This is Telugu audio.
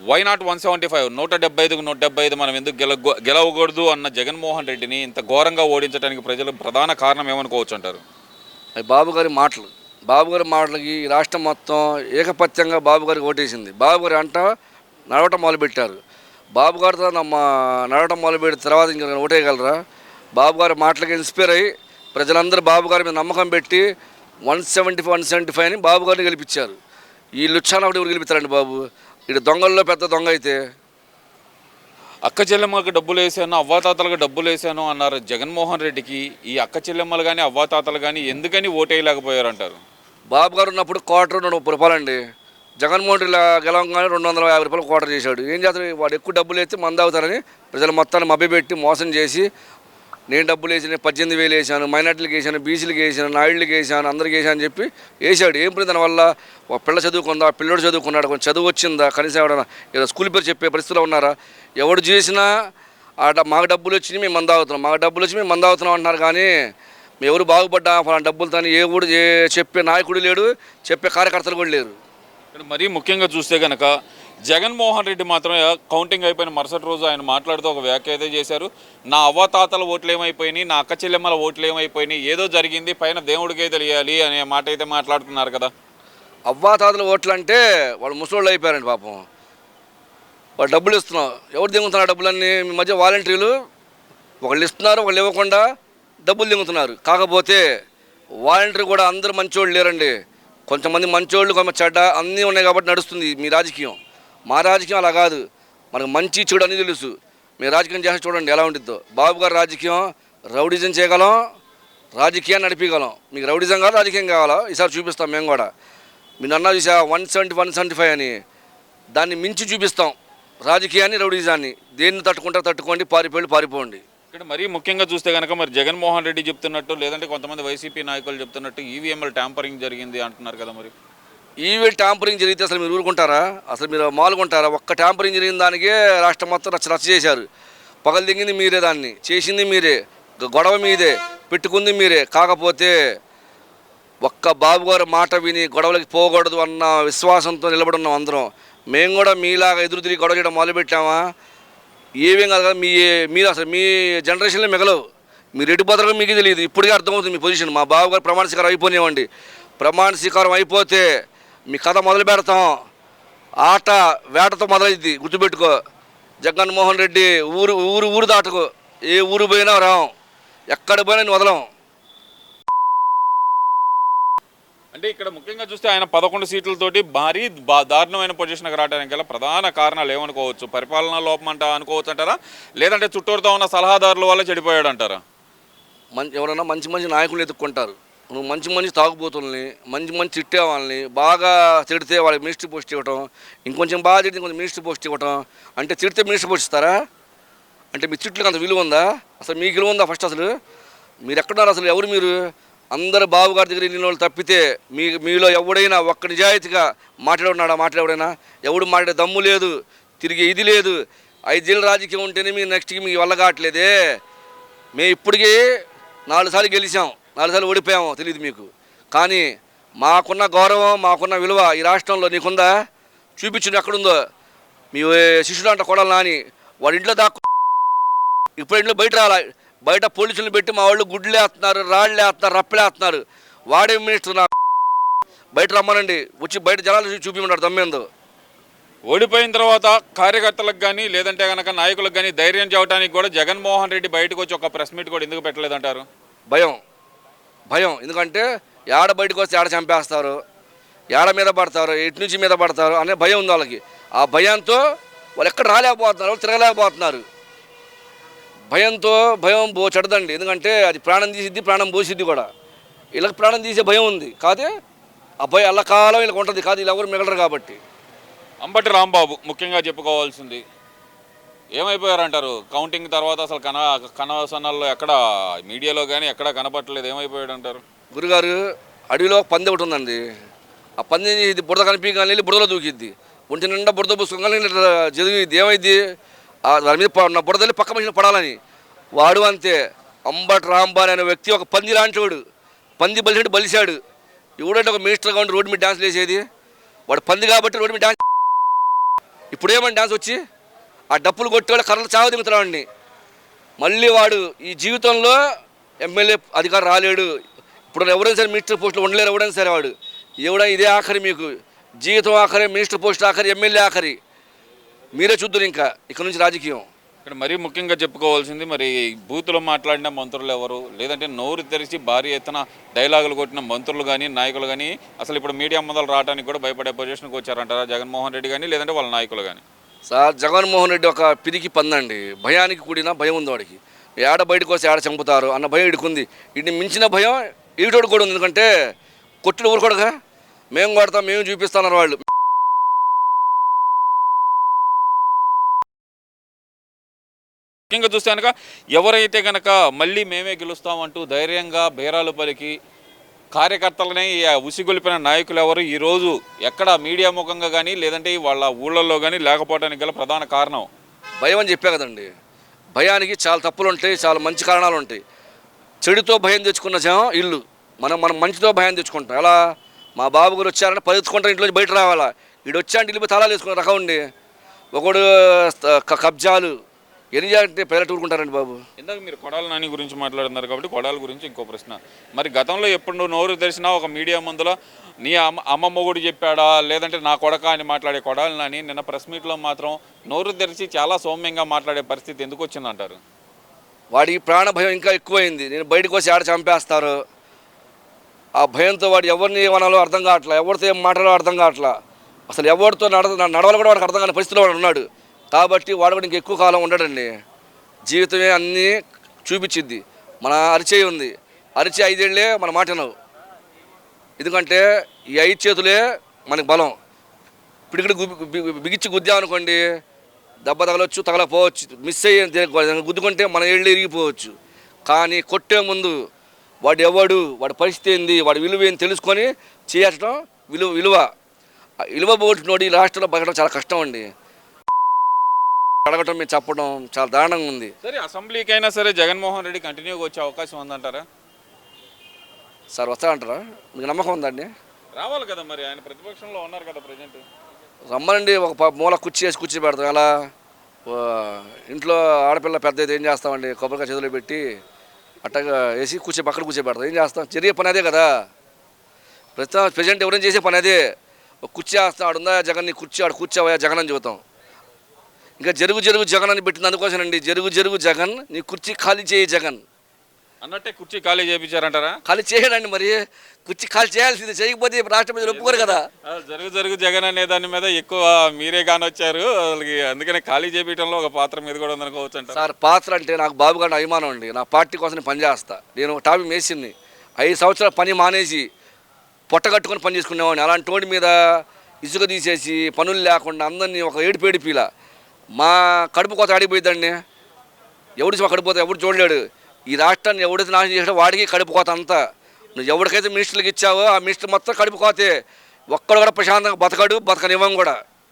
Why not one seventy five నూట డెబ్బై ఐదుకు నూట డెబ్బై ఐదు మనం ఎందుకు గెల గెలవకూడదు అన్న జగన్మోహన్ రెడ్డిని ఇంత ఘోరంగా ఓడించడానికి ప్రజలు ప్రధాన కారణం ఏమనుకోవచ్చు అంటారు? బాబు గారి మాటలు బాబు గారి మాటలకి ఈ రాష్ట్రం మొత్తం ఏకపత్యంగా బాబు గారికి ఓటేసింది. బాబు గారి అంట నడవటం మొదలుపెట్టారు. బాబు గారితో నమ్మ నడవటం మొదలుపెట్టిన తర్వాత ఇంకా ఓటేయగలరా? బాబు గారి మాటలకి ఇన్స్పైర్ అయ్యి ప్రజలందరూ బాబు గారి మీద నమ్మకం పెట్టి one seventy five one seventy ఫైవ్ని Babu గారిని గెలిపించారు. ఈ లుచ్చాన ఒకటి ఎవరు గెలిపిస్తారండి బాబు? ఇటు దొంగల్లో పెద్ద దొంగ అయితే? అక్క చెల్లెమ్మలకు డబ్బులు వేసాను అవ్వాతాతలకు డబ్బులు వేసాను అన్నారు జగన్మోహన్ రెడ్డికి. ఈ అక్క చెల్లెమ్మలు కానీ అవ్వాతాతలు కానీ ఎందుకని ఓటేయలేకపోయారు అంటారు బాబు గారు ఉన్నప్పుడు క్వార్టర్ నూట ముప్పై రూపాయలు అండి జగన్మోహన్ రెడ్డి గెలవగానే రెండు వందల యాభై రూపాయలు క్వార్టర్ చేశాడు ఏం చేస్తాడు? వాడు ఎక్కువ డబ్బులు వేస్తే మంద అవుతారని ప్రజలు మొత్తాన్ని మభ్యపెట్టి మోసం చేసి నేను డబ్బులు వేసి పద్దెనిమిది వేలు వేసాను మైనార్టీలకు వేసాను బీసీలకు వేసాను నాయుళ్ళకి వేసాను అందరికి వేసాను అని చెప్పి వేసాడు ఏం పని దానివల్ల? ఒక పిల్ల చదువుకుందా? ఆ పిల్లోడు చదువుకున్నాడు? కొంచెం చదువు వచ్చిందా? కనీసం ఎవడన్నా ఏదో స్కూల్ పేరు చెప్పే పరిస్థితిలో ఉన్నారా? ఎవడు చేసినా ఆ మాకు డబ్బులు వచ్చి మేము మంద అవుతున్నాం మాకు డబ్బులు వచ్చి మేము మంద అవుతున్నాం అంటున్నారు కానీ మేము ఎవరు బాగుపడ్డా? ఫలానా డబ్బులతో ఏ కూడా చెప్పే నాయకుడు లేడు చెప్పే కార్యకర్తలు కూడా లేరు. మరీ ముఖ్యంగా చూస్తే కనుక జగన్మోహన్ రెడ్డి మాత్రం కౌంటింగ్ అయిపోయిన మరుసటి రోజు ఆయన మాట్లాడుతూ ఒక వ్యాఖ్య అయితే చేశారు. నా అవ్వతాతల ఓట్లు ఏమైపోయినాయి నా అక్క చెల్లెమ్మల ఓట్లు ఏమైపోయినాయి ఏదో జరిగింది పైన దేవుడికే తెలియాలి అనే మాట అయితే మాట్లాడుతున్నారు కదా. అవ్వాతాతల ఓట్లు అంటే వాళ్ళు ముసలోళ్ళు అయిపోయారండి పాపం. వాళ్ళు డబ్బులు ఇస్తున్నాం. ఎవరు దిగుతున్నారు డబ్బులన్నీ? మీ మధ్య వాలంటీర్లు ఒకళ్ళు ఇస్తున్నారు ఒకళ్ళు ఇవ్వకుండా డబ్బులు దిగుతున్నారు. కాకపోతే వాలంటీర్ కూడా అందరూ మంచోళ్ళు లేరండి. కొంతమంది మంచోళ్ళు కొంత చెడ్డ అన్నీ ఉన్నాయి కాబట్టి నడుస్తుంది మీ రాజకీయం. మా రాజకీయం అలా కాదు. మనకు మంచి చెడు అని తెలుసు. మీ రాజకీయం చేసి చూడండి ఎలా ఉంటుందో. బాబు గారు రాజకీయం రౌడిజం చేయగలం రాజకీయాన్ని నడిపించగలం మీకు రౌడిజం కాదు రాజకీయం కావాలా? ఈసారి చూపిస్తాం మేము కూడా. మీరు అన్నా చూసా one seventy one seventy five అని. దాన్ని మించి చూపిస్తాం. రాజకీయాన్ని రౌడిజాన్ని. దేన్ని తట్టుకుంటారు తట్టుకోండి పారిపోయి పారిపోండి. ఇక్కడ మరీ ముఖ్యంగా చూస్తే కనుక మరి జగన్మోహన్ రెడ్డి చెప్తున్నట్టు లేదంటే కొంతమంది వైసీపీ నాయకులు చెప్తున్నట్టు ఈవీఎంల ట్యాంపరింగ్ జరిగింది అంటున్నారు కదా మరి. ఈవెంట్ ట్యాంపరింగ్ జరిగితే అసలు మీరు ఊరుకుంటారా? అసలు మీరు మాలుకుంటారా? ఒక్క ట్యాంపరింగ్ జరిగిన దానికే రాష్ట్రం మొత్తం రచ్చ రచ్చ చేశారు. పగలు దిగింది మీరే దాన్ని. చేసింది మీరే. గొడవ మీదే. పెట్టుకుంది మీరే. కాకపోతే ఒక్క బాబుగారు మాట విని గొడవలకి పోకూడదు అన్న విశ్వాసంతో నిలబడున్నాం అందరం. మేము కూడా మీలాగా ఎదురు తిరిగి గొడవ చేయడం మొదలుపెట్టామా? ఏమేం కాదు కదా మీ మీరు అసలు మీ జనరేషన్లో మిగలవు. మీరు ఎటు పోతారో మీకు తెలియదు. ఇప్పటికే అర్థమవుతుంది మీ పొజిషన్. మా బాబు గారు ప్రమాణ స్వీకారం అయిపోయినామండి ప్రమాణ స్వీకారం అయిపోతే మీ కథ మొదలు పెడతాం. ఆట వేటతో మొదలైంది గుర్తుపెట్టుకో. జగన్మోహన్ రెడ్డి ఊరు ఊరు ఊరు దాటుకో. ఏ ఊరు పోయినా రాం. ఎక్కడ పోయినా నేను వదలం. అంటే ఇక్కడ ముఖ్యంగా చూస్తే ఆయన పదకొండు సీట్లతోటి భారీ దారుణమైన పొజిషన్కి రావడానికి గల ప్రధాన కారణాలు ఏమనుకోవచ్చు? పరిపాలనా లోపం అంట అనుకోవచ్చు అంటారా? లేదంటే చుట్టూరుతో ఉన్న సలహాదారుల వల్ల చెడిపోయాడు అంటారా మంచి ఎవరైనా మంచి మంచి నాయకులు ఎత్తుక్కుంటారు నువ్వు మంచి మంచి తాగుబోతుల్ని మంచి మంచి తిట్టే వాళ్ళని బాగా తిడితే వాళ్ళకి మినిస్టర్ పోస్ట్ ఇవ్వటం ఇంకొంచెం బాగా తిడితే ఇంకొంచెం మినిస్టర్ పోస్ట్ ఇవ్వటం అంటే తిడితే మినిస్టర్ పోస్ట్ ఇస్తారా? అంటే మీ తిట్లకు అంత విలువ ఉందా? అసలు మీకు విలువ ఉందా ఫస్ట్ అసలు? మీరు ఎక్కడున్నారు అసలు? ఎవరు మీరు? అందరు బాబు గారి దగ్గర వెళ్ళిన వాళ్ళు తప్పితే మీ మీలో ఎవడైనా ఒక్క నిజాయితీగా మాట్లాడున్నాడా? మాట్లాడైనా ఎవడు మాట్లాడే దమ్ము లేదు తిరిగి ఇది లేదు. ఐదేళ్ళు రాజకీయం ఉంటేనే మీ నెక్స్ట్కి మీకు వల్ల కావట్లేదే. మేము ఇప్పటికీ నాలుగు సార్లు గెలిచాం. నాలుగు సార్లు ఓడిపోయాము తెలియదు మీకు. కానీ మాకున్న గౌరవం మాకున్న విలువ ఈ రాష్ట్రంలో నీకుందా? చూపించు ఎక్కడుందో. మీ శిష్యుడు అంట కొడాలి నాని వాడి ఇంట్లో దాక్కు. ఇప్పుడు ఇంట్లో బయట రాలా. బయట పోలీసులు పెట్టి మా వాళ్ళు గుడ్లు వేస్తున్నారు రాళ్ళు వేస్తున్నారు రప్పలు వేస్తున్నారు. వాడే మినిస్టర్ నా బయట రమ్మనండి. వచ్చి బయట జనాలు చూపించమన్నాడు దమ్మేందో ఓడిపోయిన తర్వాత కార్యకర్తలకు కానీ లేదంటే కనుక నాయకులకు కానీ ధైర్యం చెప్పడానికి కూడా జగన్మోహన్ రెడ్డి బయటకు వచ్చి ఒక ప్రెస్ మీట్ కూడా ఎందుకు పెట్టలేదంటారు? భయం. భయం. ఎందుకంటే ఏడ బయటకు వస్తే ఏడ చంపేస్తారు? ఏడ మీద పడతారు? ఎటు నుంచి మీద పడతారు? అనే భయం ఉంది వాళ్ళకి. ఆ భయంతో వాళ్ళు ఎక్కడ రాలేకపోతున్నారు? వాళ్ళు తిరగలేకపోతున్నారు. భయంతో భయం బో చెడదండి. ఎందుకంటే అది ప్రాణం తీసిద్ది ప్రాణం పోసిద్ది కూడా. వీళ్ళకి ప్రాణం తీసే భయం ఉంది. కాదే ఆ భయం ఎల్లకాలం వీళ్ళకి ఉంటుంది. కాదు వీళ్ళు ఎవరు మిగలరు కాబట్టి. అంబటి రాంబాబు ముఖ్యంగా చెప్పుకోవాల్సింది ఏమైపోయారంటారు? కౌంటింగ్ తర్వాత అసలు కన కనవసనాల్లో ఎక్కడ మీడియాలో కానీ ఎక్కడ కనపట్టలేదు ఏమైపోయాడు అంటారు గురుగారు అడవిలో ఒక పంది ఒకటి ఉందండి. ఆ పందిని ఇది బురద కనిపి వెళ్ళి బురదలో దూకిద్ది. ఒంటి నిండా బురద పుస్తకం ఇట్లా జరిగింది ఏమైంది దాని మీద ప- నా బురద వెళ్ళి పక్క మనిషిని పడాలని. వాడు అంతే. అంబట్ రాంబాన్ అనే వ్యక్తి ఒక పంది లాంటివాడు పంది బలిసాడు బలిశాడు. ఎవడంటే ఒక మినిస్టర్గా ఉండి రోడ్డు మీద డ్యాన్స్ వేసేది. వాడు పంది కాబట్టి రోడ్డు మీద డ్యాన్స్ ఇప్పుడు ఏమని డ్యాన్స్ వచ్చి ఆ డప్పులు కొట్టేవాడు కర్రలు చావ దిగుతున్నాడండి మళ్ళీ వాడు ఈ జీవితంలో ఎమ్మెల్యే అధికారం రాలేడు. ఇప్పుడు ఎవరైనా సరే మినిస్టర్ పోస్టులు ఉండలేరు ఎవడైనా సరే వాడు. ఎవడ ఇదే ఆఖరి మీకు. జీవితం ఆఖరి మినిస్టర్ పోస్ట్ ఆఖరి ఎమ్మెల్యే ఆఖరి. మీరే చూద్దరు ఇంకా. ఇక్కడ నుంచి రాజకీయం. ఇక్కడ మరీ ముఖ్యంగా చెప్పుకోవాల్సింది మరి బూతులో మాట్లాడిన మంత్రులు ఎవరు? లేదంటే నోరు తెరిచి భారీ ఎత్తున డైలాగులు కొట్టిన మంత్రులు కానీ నాయకులు కానీ అసలు ఇప్పుడు మీడియా ముందలు రావడానికి కూడా భయపడే పొజిషన్కి వచ్చారంటారా జగన్మోహన్ రెడ్డి కానీ లేదంటే వాళ్ళ నాయకులు కానీ సార్ జగన్మోహన్ రెడ్డి ఒక పిరికి పందండి. భయానికి కూడిన భయం ఉంది వాడికి. ఏడ బయటకు వస్తే ఏడ చంపుతారు అన్న భయం ఇడుకుంది వీటిని మించిన భయం ఈటోడు కూడా ఉంది. ఎందుకంటే కొట్టుడు ఊరుకోడుగా మేము కొడతాం మేము చూపిస్తాన్నారు వాళ్ళు. ముఖ్యంగా చూస్తే కనుక ఎవరైతే కనుక మళ్ళీ మేమే గెలుస్తామంటూ ధైర్యంగా బేరాలు పలికి కార్యకర్తలనే ఉసిగొలిపిన నాయకులు ఎవరు ఈరోజు ఎక్కడ మీడియా ముఖంగా కానీ లేదంటే వాళ్ళ ఊళ్ళల్లో కానీ లేకపోవడానికి గల ప్రధాన కారణం. భయం అని చెప్పా కదండి. భయానికి చాలా తప్పులు ఉంటాయి చాలా మంచి కారణాలు ఉంటాయి చెడుతో భయం తెచ్చుకున్న జనం ఇల్లు. మనం మనం మంచితో భయం తెచ్చుకుంటాం. ఎలా? మా బాబు గారు వచ్చారంటే పరిగెత్తుకుంటారు ఇంట్లో నుంచి బయట రావాలా? వీడు వచ్చాంటే ఇల్లు తాళాలు వేసుకున్న రకం ఉండి ఒకడు కబ్జాలు ఎన్ని చేయాలంటే ప్రజలు ఊరుకుంటారండి బాబు? ఇందాక మీరు కొడాల నాని గురించి మాట్లాడుతున్నారు కాబట్టి కొడాల గురించి ఇంకో ప్రశ్న. మరి గతంలో ఎప్పుడు నువ్వు నోరు తెరిచినా ఒక మీడియా ముందులో నీ అమ్మ అమ్మ మొగుడు చెప్పాడా? లేదంటే నా కొడక అని మాట్లాడే కొడాలి నాని నిన్న ప్రెస్ మీట్లో మాత్రం నోరు తెరిచి చాలా సౌమ్యంగా మాట్లాడే పరిస్థితి ఎందుకు వచ్చిందంటారు? వాడికి ప్రాణ భయం ఇంకా ఎక్కువైంది. నేను బయటకు వచ్చి ఆడ చంపేస్తారు. ఆ భయంతో వాడు ఎవరిని ఏమనాలో అర్థం కావట్లా? ఎవరితో ఏం మాట్లాడాలో అర్థం కావట్లా? అసలు ఎవరితో నడ నడవాలి కూడా వాడికి అర్థం కాని పరిస్థితిలో వాడు ఉన్నాడు. కాబట్టి వాడు కూడా ఇంక ఎక్కువ కాలం ఉండడండి. జీవితమే అన్నీ చూపించింది మన అరిచేయి ఉంది. అరిచే ఐదేళ్ళే మన మాట వినవు. ఎందుకంటే ఈ ఐదు చేతులే మనకి బలం. ఇప్పుడు బిగిచ్చి గుద్దామనుకోండి దెబ్బ తగలొచ్చు తగలపోవచ్చు మిస్ అయ్యి గుద్దుకుంటే మన ఏళ్ళు ఇరిగిపోవచ్చు. కానీ కొట్టే ముందు వాడు ఎవడు వాడి పరిస్థితి ఏంది వాడి విలువ ఏంది తెలుసుకొని చేయటం విలువ విలువ. ఆ విలువ పోగొట్టినోడు ఈ రాష్ట్రంలో బతకడం చాలా కష్టం అండి. అడగటం మీరు చెప్పడం చాలా దారుణంగా ఉంది. సరే అసెంబ్లీకైనా సరే జగన్మోహన్ రెడ్డి కంటిన్యూగా వచ్చే అవకాశం ఉందంటారా? సార్ వస్తారంటారా మీకు నమ్మకం ఉందండి రావాలి కదా మరి ఆయన ప్రతిపక్షంలో ఉన్నారు కదా ప్రజెంట్. రమ్మనండి ఒక ప- మూల కుర్చీ వేసి కూర్చో పెడతాం. ఓ, ఇంట్లో ఆడపిల్ల పెద్ద అయితే ఏం చేస్తామండి? కొబ్బరికాయ చేతిలో పెట్టి అట్టగా వేసి కూర్చో పక్కన కూర్చో పెడతాం. ఏం చేస్తాం? జరిగే పని అదే కదా. ప్రస్తుతం ప్రజెంట్ ఎవరైనా చేసే పని అదే. ఒక కుర్చీ వేస్తాం ఆడుందా జగన్ నీ కుర్చీ ఆడు కూర్చోవా జగన్ అని చెబుతాం. ఇంకా జరుగు జరుగు జగన్ అని పెట్టింది. అందుకోసమండి జరుగు జరుగు జగన్ నీ కుర్చీ ఖాళీ చేయి జగన్. అన్నట్టే కుర్చీ ఖాళీ చేయించారంటారా? ఖాళీ చేయడండి మరి కుర్చీ ఖాళీ చేయాల్సింది. చేయకపోతే రాష్ట్ర ప్రజలు ఒప్పుకోరు కదా. జరుగు జరుగు జగన్ అనే దాని మీద ఎక్కువ మీరే కానొచ్చారు వాళ్ళకి అందుకనే ఖాళీ చేపించడంలో ఒక పాత్ర మీద కూడా ఉందనుకోవచ్చు అంటారు. సార్ పాత్ర అంటే నాకు బాబు గారిని అభిమానం అండి. నా పార్టీ కోసం నేను పనిచేస్తా. నేను ఒక టాపి మేసింది ఐదు సంవత్సరాల పని మానేసి పొట్ట కట్టుకొని పని చేసుకునేవాడిని. అలాంటి వాడి మీద ఇసుక తీసేసి పనులు లేకుండా అందరినీ ఒక ఏడుపు ఏడిపిలా మా కడుపు కోత ఆడిపోయిందండి ఎవడు మా కడుపు కోత ఎవడు చూడలేడు. ఈ రాష్ట్రాన్ని ఎవడైతే నాశనం చేసాడో వాడికి కడుపు కోత అంతా. నువ్వు ఎవరికైతే మినిస్టర్లకు ఇచ్చావో ఆ మినిస్టర్ మొత్తం కడుపు కోతే. ఒక్కడు కూడా ప్రశాంతంగా బతకడు బతకనివ్వం కూడా.